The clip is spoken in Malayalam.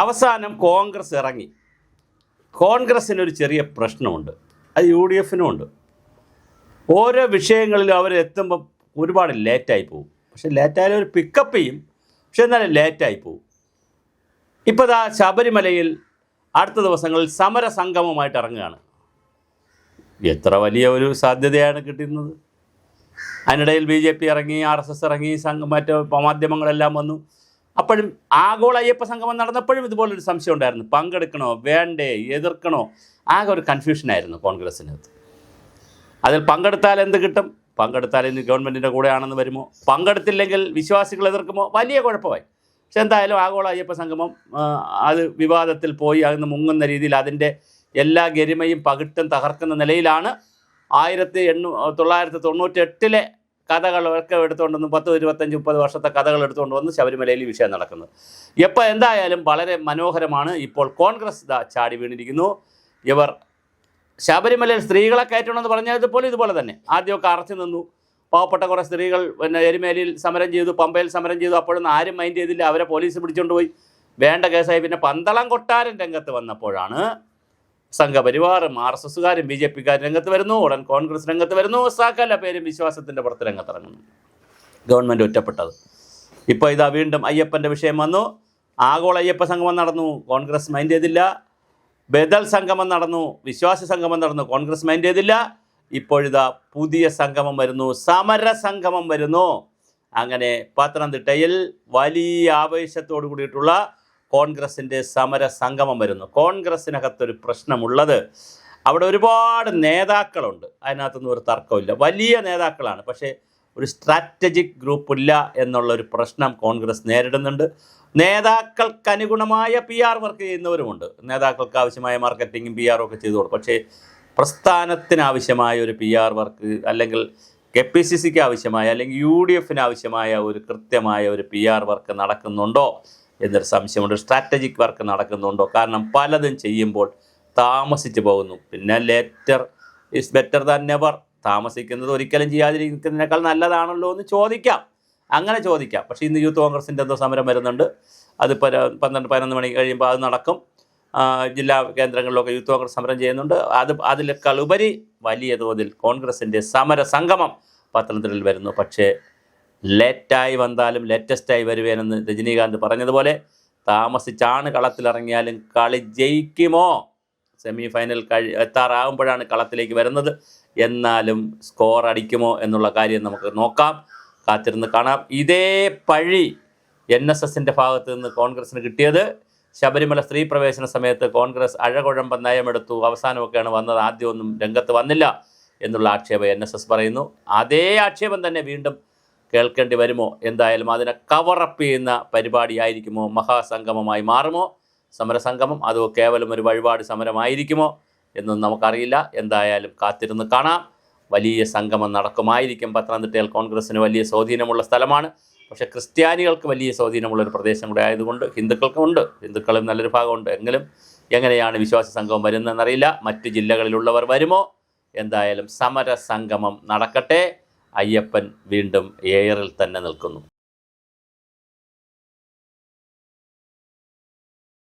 അവസാനം കോൺഗ്രസ് ഇറങ്ങി. കോൺഗ്രസ്സിനൊരു ചെറിയ പ്രശ്നമുണ്ട്. അത് യു ഡി എഫിനും ഉണ്ട്. ഓരോ വിഷയങ്ങളിലും അവർ എത്തുമ്പോൾ ഒരുപാട് ലേറ്റായി പോകും പക്ഷെ ലേറ്റായാലും ഒരു പിക്കപ്പ് ചെയ്യും. പക്ഷെ എന്നാലും ലേറ്റായി പോകും ഇപ്പോൾ ദാ ശബരിമലയിൽ അടുത്ത ദിവസങ്ങളിൽ സമരസംഗമമായിട്ട് ഇറങ്ങുകയാണ്. എത്ര വലിയ ഒരു സാധ്യതയാണ് കിട്ടുന്നത്. അതിനിടയിൽ ബി ജെ പി ഇറങ്ങി ആർ എസ് എസ് ഇറങ്ങി സംഘം മറ്റ് മാധ്യമങ്ങളെല്ലാം വന്നു. അപ്പോഴും ആഗോള അയ്യപ്പ സംഗമം നടന്നപ്പോഴും ഇതുപോലൊരു സംശയം ഉണ്ടായിരുന്നു. പങ്കെടുക്കണോ? വേണ്ടേ? എതിർക്കണോ? ആകെ ഒരു കൺഫ്യൂഷനായിരുന്നു കോൺഗ്രസ്സിനകത്ത്. അതിൽ പങ്കെടുത്താൽ എന്ത് കിട്ടും? പങ്കെടുത്താൽ ഇനി ഗവൺമെന്റിന്റെ കൂടെയാണെന്ന് വരുമോ? പങ്കെടുത്തില്ലെങ്കിൽ വിശ്വാസികൾ എതിർക്കുമോ? വലിയ കുഴപ്പമായി. പക്ഷെ എന്തായാലും ആഗോള അയ്യപ്പ സംഗമം അത് വിവാദത്തിൽ പോയി അതിന് മുങ്ങുന്ന രീതിയിൽ അതിന്റെ എല്ലാ ഗരിമയും പകിട്ടും തകർക്കുന്ന നിലയിലാണ് ആയിരത്തി എണ്ണൂ തൊള്ളായിരത്തി തൊണ്ണൂറ്റി എട്ടിലെ കഥകളൊക്കെ എടുത്തുകൊണ്ടുവന്ന് പത്ത് ഇരുപത്തഞ്ച് മുപ്പത് വർഷത്തെ കഥകൾ എടുത്തുകൊണ്ട് വന്ന് ശബരിമലയിൽ വിഷയം നടക്കുന്നത് എപ്പോൾ എന്തായാലും വളരെ മനോഹരമാണ് ഇപ്പോൾ കോൺഗ്രസ് ചാടി വീണിരിക്കുന്നു. ഇവർ ശബരിമലയിൽ സ്ത്രീകളെ കയറ്റണമെന്ന് പറഞ്ഞതുപോലെ ഇതുപോലെ തന്നെ. ആദ്യമൊക്കെ അറച്ചു നിന്നു. പാവപ്പെട്ട കുറേ സ്ത്രീകൾ പിന്നെ എരുമേലിയിൽ സമരം ചെയ്തു പമ്പയിൽ സമരം ചെയ്തു. അപ്പോഴൊന്നും ആരും മൈൻഡ് ചെയ്തില്ല. അവരെ പോലീസ് പിടിച്ചുകൊണ്ട് പോയി. വേണ്ട കേസായി. പിന്നെ പന്തളം കൊട്ടാരൻ രംഗത്ത് വന്നപ്പോഴാണ് സംഘപരിവാറും ആർ എസ് എസുകാരും ബി ജെ പിക്കാരും രംഗത്ത് വരുന്നു. ഉടൻ കോൺഗ്രസ് രംഗത്ത് വരുന്നു. സകല പേരും വിശ്വാസത്തിന്റെ പുറത്ത് രംഗത്തിറങ്ങുന്നു. ഗവൺമെന്റ് ഒറ്റപ്പെട്ടത്. ഇപ്പോൾ ഇതാ വീണ്ടും അയ്യപ്പന്റെ വിഷയം വന്നു. ആഗോള അയ്യപ്പ സംഗമം നടന്നു. കോൺഗ്രസ് മൈൻഡ് ചെയ്തില്ല. ബദൽ സംഗമം നടന്നു. വിശ്വാസ സംഗമം നടന്നു. കോൺഗ്രസ് മൈൻഡ് ചെയ്തില്ല. ഇപ്പോഴിതാ പുതിയ സംഗമം വരുന്നു. സമര സംഗമം വരുന്നു. അങ്ങനെ പത്തനംതിട്ടയിൽ വലിയ ആവേശത്തോടു കൂടിയിട്ടുള്ള കോൺഗ്രസിന്റെ സമര സംഗമം വരുന്നു. കോൺഗ്രസ്സിനകത്തൊരു പ്രശ്നമുള്ളത് അവിടെ ഒരുപാട് നേതാക്കളുണ്ട്. അതിനകത്തൊന്നും ഒരു തർക്കമില്ല വലിയ നേതാക്കളാണ്. പക്ഷേ ഒരു സ്ട്രാറ്റജിക് ഗ്രൂപ്പില്ല എന്നുള്ളൊരു പ്രശ്നം കോൺഗ്രസ് നേരിടുന്നുണ്ട്. നേതാക്കൾക്ക് അനുഗുണമായ പി ആർ വർക്ക് ചെയ്യുന്നവരുമുണ്ട്. നേതാക്കൾക്ക് ആവശ്യമായ മാർക്കറ്റിങ്ങും പി ആറും ഒക്കെ ചെയ്തു കൊടുക്കും പക്ഷേ പ്രസ്ഥാനത്തിനാവശ്യമായ ഒരു പി ആർ വർക്ക് അല്ലെങ്കിൽ കെ പി സി സിക്ക് ആവശ്യമായ അല്ലെങ്കിൽ യു ഡി എഫിന് ആവശ്യമായ ഒരു കൃത്യമായ ഒരു പി ആർ വർക്ക് നടക്കുന്നുണ്ടോ? എന്നൊരു സംശയമുണ്ട്. സ്ട്രാറ്റജിക് വർക്ക് നടക്കുന്നുണ്ടോ? കാരണം പലതും ചെയ്യുമ്പോൾ താമസിച്ചു പോകുന്നു. പിന്നെ later is better than never താമസിക്കുന്നത് ഒരിക്കലും ചെയ്യാതിരിക്കുന്നതിനേക്കാൾ നല്ലതാണല്ലോ എന്ന് ചോദിക്കാം. അങ്ങനെ ചോദിക്കാം. പക്ഷേ ഇന്ന് യൂത്ത് കോൺഗ്രസിന്റെ എന്തോ സമരം വരുന്നുണ്ട്. അത് പന്ത്രണ്ട് പതിനൊന്ന് മണി കഴിയുമ്പോൾ അത് നടക്കും. ജില്ലാ കേന്ദ്രങ്ങളിലൊക്കെ യൂത്ത് കോൺഗ്രസ് സമരം ചെയ്യുന്നുണ്ട്. അത് അതിലേക്കാൾ ഉപരി വലിയ തോതിൽ കോൺഗ്രസിന്റെ സമര സംഗമം പത്തനംതിട്ടയിൽ വരുന്നു. പക്ഷേ ലേറ്റായി വന്നാലും ലേറ്റസ്റ്റായി വരുവേനെന്ന് രജനീകാന്ത് പറഞ്ഞതുപോലെ താമസിച്ചാണ് കളത്തിലിറങ്ങിയാലും കളി ജയിക്കുമോ? സെമി ഫൈനൽ കഴി എത്താറാകുമ്പോഴാണ് കളത്തിലേക്ക് വരുന്നത്. എന്നാലും സ്കോർ അടിക്കുമോ എന്നുള്ള കാര്യം നമുക്ക് നോക്കാം. കാത്തിരുന്ന് കാണാം. ഇതേ പഴി എൻ എസ് എസിന്റെ ഭാഗത്ത് നിന്ന് കോൺഗ്രസ്സിന് കിട്ടിയത്. ശബരിമല സ്ത്രീ പ്രവേശന സമയത്ത് കോൺഗ്രസ് അഴകുഴമ്പ നയമെടുത്തു. അവസാനമൊക്കെയാണ് വന്നത്. ആദ്യമൊന്നും രംഗത്ത് വന്നില്ല എന്നുള്ള ആക്ഷേപം എൻ പറയുന്നു. അതേ ആക്ഷേപം തന്നെ വീണ്ടും കേൾക്കേണ്ടി വരുമോ? എന്തായാലും അതിനെ കവറപ്പ് ചെയ്യുന്ന പരിപാടിയായിരിക്കുമോ? മഹാസംഗമമായി മാറുമോ? സമരസംഗമം? അതോ കേവലം ഒരു വഴിപാട് സമരമായിരിക്കുമോ? എന്നൊന്നും നമുക്കറിയില്ല. എന്തായാലും കാത്തിരുന്ന് കാണാം. വലിയ സംഗമം നടക്കുമായിരിക്കും പത്തനംതിട്ടയിൽ. കോൺഗ്രസ്സിന് വലിയ സ്വാധീനമുള്ള സ്ഥലമാണ്. പക്ഷെ ക്രിസ്ത്യാനികൾക്ക് വലിയ സ്വാധീനമുള്ള ഒരു പ്രദേശം കൂടെ ആയതുകൊണ്ട് ഹിന്ദുക്കൾക്കും ഉണ്ട്. ഹിന്ദുക്കളും നല്ലൊരു ഭാഗമുണ്ട്. എങ്കിലും എങ്ങനെയാണ് വിശ്വാസ സംഗമം വരുന്നതെന്നറിയില്ല. മറ്റ് ജില്ലകളിലുള്ളവർ വരുമോ? എന്തായാലും സമരസംഗമം നടക്കട്ടെ. അയ്യപ്പൻ വീണ്ടും എയറിൽ തന്നെ നിൽക്കുന്നു.